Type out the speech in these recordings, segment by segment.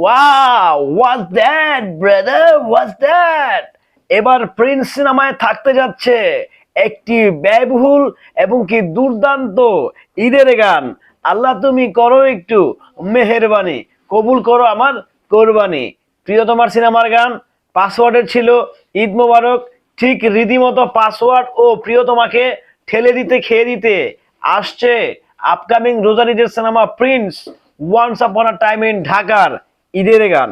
Wow what's that brother what's that এবার Prince সিনেমায় থাকতে যাচ্ছে। একটি ব্যয়বহুল এবং কি দুর্দান্ত ঈদের গান। আল্লাহ তুমি করো একটু মেহেরবানি, কবুল করো আমার কোরবানি। প্রিয়তমার সিনেমার গান পাসওয়ার্ডের ছিল ঈদ মোবারক, ঠিক রীতিমতো পাসওয়ার্ড ও প্রিয়তমাকে ঠেলে দিতে, খেয়ে দিতে আসছে। আপকামিং রোজারিদের cinema Prince once upon a time in ঢাকার ঈদের গান।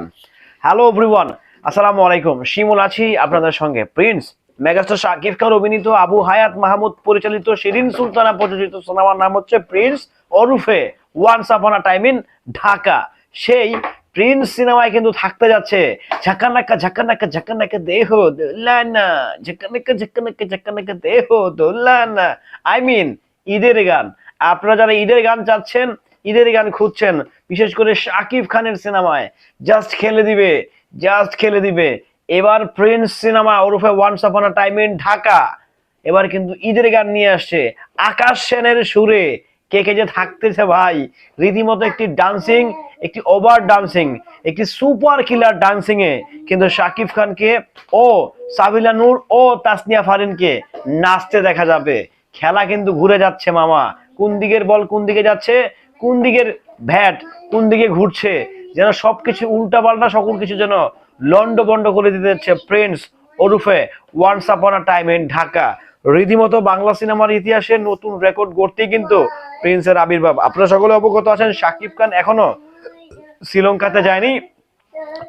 হ্যালো এভরিওয়ান আসসালামু আলাইকুম। শিমুল আছি আপনাদের সঙ্গে। প্রিন্স মেগাস্টার শাকিব খান, অভিনীত আবু হায়াত মাহমুদ, পরিচালিত শিরিন সুলতানা, প্রযোজিত সিনেমার নাম হচ্ছে প্রিন্স ওরফে once upon a time in Dhaka. সেই প্রিন্স সিনেমায় কিন্তু থাকতে যাচ্ছে। ঝাকানাকা ঝাকানাকা ঝাকানাকা দেহ দোলানা। ঝাকানাকা ঝাকানাকা ঝাকানাকা দেহ দোলানা। আই মিন ঈদের গান। আপনারা যারা ঈদের গান চাচ্ছেন ঈদের গান খুঁজছেন, বিশেষ করে শাকিব খানের সিনেমায়। জাস্ট খেলে দিবে, জাস্ট খেলে দিবে। এবার প্রিন্স সিনেমা, ওরফে once upon a time in Dhaka. এবার কিন্তু ঈদের গান নিয়ে আসছে। আকাশ সেনের সুরে, কে কে যে থাকতেছে ভাই। রীতিমতো একটি ডান্সিং একটি ওভার ডান্সিং একটি সুপার কিলার ডান্সিং এ কিন্তু শাকিব খানকে ও সাবিলা নূর ও তাসনিয়া ফারিনকে নাচতে দেখা যাবে। খেলা কিন্তু ঘুরে যাচ্ছে মামা। কোন দিকের বল কোন দিকে যাচ্ছে? কোন দিকের ভ্যাট, কোন দিকে ঘুরছে, যেন সবকিছু উল্টা পাল্টা সকল কিছু যেন লন্ড বন্ড করে দিতে যাচ্ছে প্রিন্স ওরুফে once upon a time in Dhaka. রীতিমতো বাংলা সিনেমার ইতিহাসে নতুন রেকর্ড গড়তেই কিন্তু প্রিন্সের আবির্ভাব। আপনারা সকলে অবগত আছেন শাকিব খান এখনও শ্রীলঙ্কাতে যায়নি।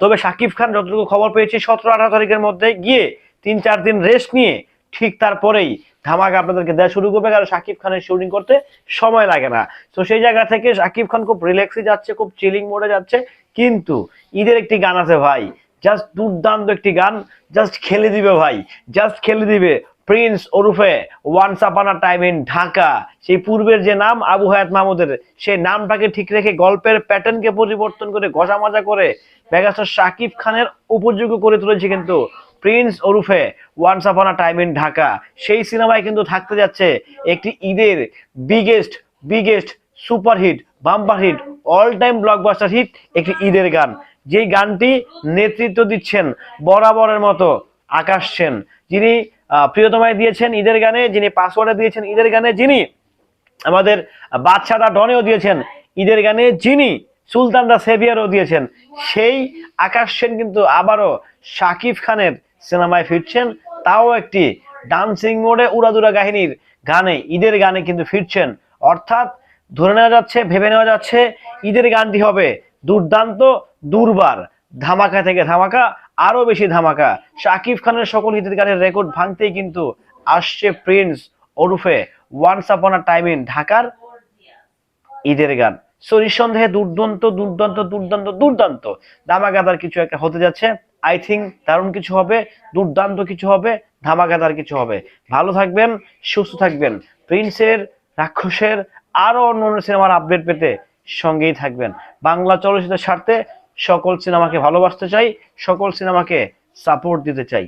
তবে শাকিব খান যতটুকু খবর পেয়েছি, সতেরো আঠারো তারিখের মধ্যে গিয়ে তিন চার দিন রেস্ট নিয়ে ঠিক তারপরেই ধামাকা আপনাদেরকে দেওয়া শুরু করবে, কারণ শাকিব খানের শুটিং করতে সময় লাগে না। তো সেই জায়গা থেকে শাকিব খান খুব রিল্যাক্সে যাচ্ছে, খুব চিলিং মোডে যাচ্ছে। কিন্তু ঈদের একটি গান আছে ভাই জাস্ট দুর্দান্ত একটি গান জাস্ট খেলে দিবে ভাই জাস্ট খেলে দিবে। Prince ওরুফে once upon a time in Dhaka, সেই পূর্বের যে নাম আবু হায়াত মাহমুদের সেই নামটাকে ঠিক রেখে গল্পের প্যাটার্নকে পরিবর্তন করে ঘষা মাজা করে মেগাস্টার শাকিব খানের উপযোগ্য করে তুলেছে কিন্তু Prince ওরুফে once upon a time in Dhaka. সেই সিনেমায় কিন্তু থাকতে যাচ্ছে একটি ঈদের biggest biggest superhit bumper hit all time blockbuster hit একটি ঈদের গান। যেই গানটি নেতৃত্ব দিচ্ছেন বরাবরের মতো আকাশ সেন। যিনি প্রিয়তমায় দিয়েছেন ঈদের গানে, যিনি পাসওয়ার্ডে দিয়েছেন ঈদের গানে, যিনি আমাদের বাদশাদা ডনেও দিয়েছেন ঈদের গানে, যিনি সুলতান দা সেভিয়ারও দিয়েছেন। সেই আকাশ সেন কিন্তু আবারও শাকিব খানের সিনেমায় ফিরছেন, তাও একটি ডান্সিং মোডে উড়াদুরা কাহিনীর গানে, ঈদের গানে কিন্তু ফিরছেন। অর্থাৎ ধরে নেওয়া যাচ্ছে, ভেবে নেওয়া যাচ্ছে, ঈদের গানটি হবে দুর্দান্ত, দুর্বার। ধামাকা থেকে ধামাকা আরও বেশি ধামাকা। শাকিব খানের সকল ঈদের গানের রেকর্ড ভাঙতেই কিন্তু আসছে প্রিন্স ওরুফে once upon a time in ঢাকার ঈদের গান। সো নিঃসন্দেহে দুর্দান্ত দুর্দান্ত দুর্দান্ত দুর্দান্ত। ধামাকাদার কিছু একটা হতে যাচ্ছে। আই থিঙ্ক দারুণ কিছু হবে, দুর্দান্ত কিছু হবে, ধামাকাদার কিছু হবে। ভালো থাকবেন, সুস্থ থাকবেন। প্রিন্সের, রাক্ষসের, আরও অন্য অন্য সিনেমার আপডেট পেতে সঙ্গেই থাকবেন। বাংলা চলচ্চিত্রের স্বার্থে সকল সিনেমাকে ভালোবাসতে চাই, সকল সিনেমাকে সাপোর্ট দিতে চাই।